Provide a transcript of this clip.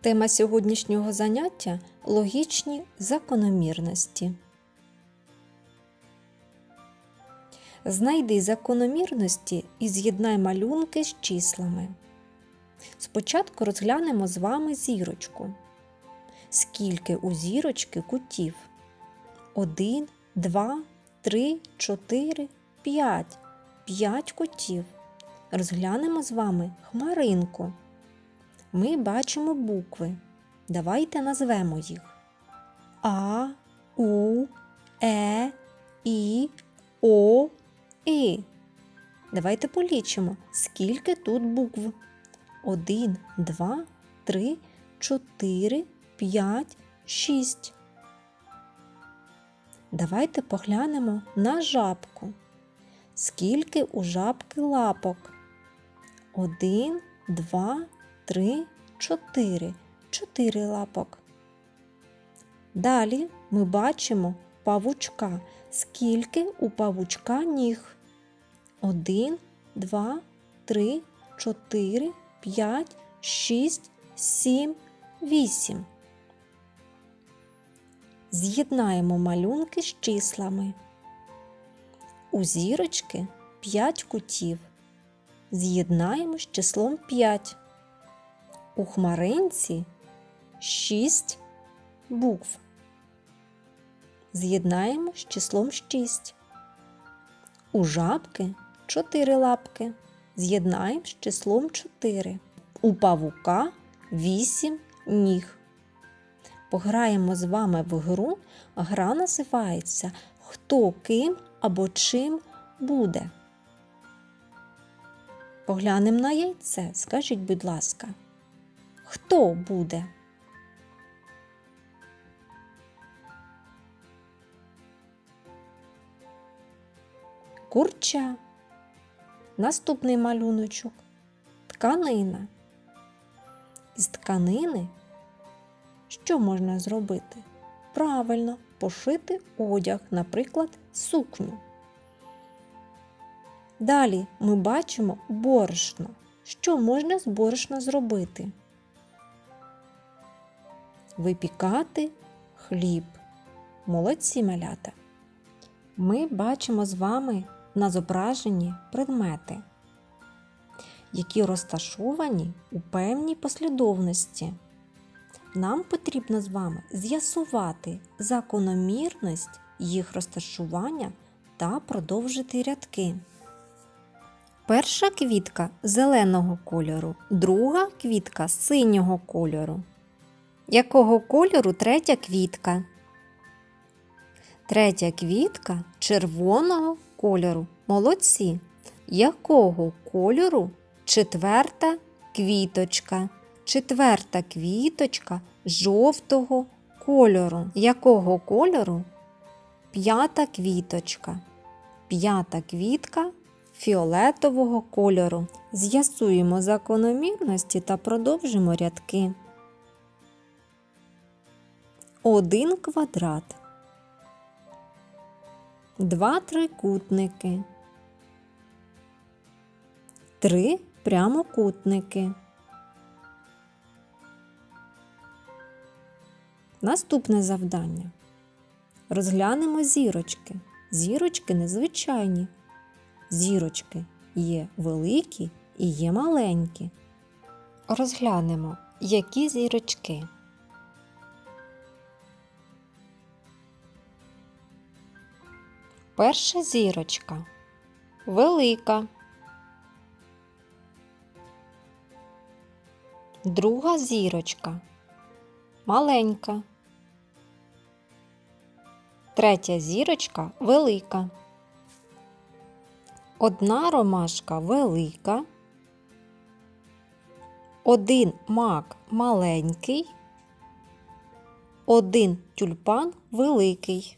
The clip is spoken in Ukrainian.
Тема сьогоднішнього заняття логічні закономірності. Знайди закономірності і з'єднай малюнки з числами. Спочатку розглянемо з вами зірочку. Скільки у зірочки кутів? Один, два, три, чотири, п'ять. П'ять кутів. Розглянемо з вами хмаринку. Ми бачимо букви. Давайте назвемо їх. А, У, Е, І, О, І. Давайте полічимо, скільки тут букв. Один, два, три, чотири, п'ять, шість. Давайте поглянемо на жабку. Скільки у жабки лапок? Один, два, три, чотири. Чотири лапок. Далі ми бачимо павучка. Скільки у павучка ніг? Один, два, три, чотири, п'ять, шість, сім, вісім. З'єднаємо малюнки з числами. У зірочки 5 кутів. З'єднаємо з числом 5. У хмаринці 6 букв. З'єднаємо з числом 6. У жабки 4 лапки. З'єднаємо з числом 4. У павука 8 ніг. Пограємо з вами в гру. Гра називається Хто ким або чим буде. Поглянемо на яйце. Скажіть, будь ласка, хто буде? Курча. Наступний малюночок. Тканина. Із тканини що можна зробити? Правильно, пошити одяг, наприклад, сукню. Далі ми бачимо борошно. Що можна з борошна зробити? Випікати хліб. Молодці малята. Ми бачимо з вами на зображенні предмети, які розташовані у певній послідовності. Нам потрібно з вами з'ясувати закономірність їх розташування та продовжити рядки. Перша квітка зеленого кольору, друга квітка синього кольору. Якого кольору третя квітка? Третя квітка червоного кольору. Молодці. Якого кольору четверта квіточка? Четверта квіточка жовтого кольору. Якого кольору? П'ята квіточка. П'ята квітка фіолетового кольору. З'ясуємо закономірності та продовжимо рядки. Один квадрат. Два трикутники. Три прямокутники. Наступне завдання. Розглянемо зірочки. Зірочки незвичайні. Зірочки є великі і є маленькі. Розглянемо, які зірочки. Перша зірочка велика. Друга зірочка маленька. Третя зірочка велика. Одна ромашка велика. Один мак маленький. Один тюльпан великий.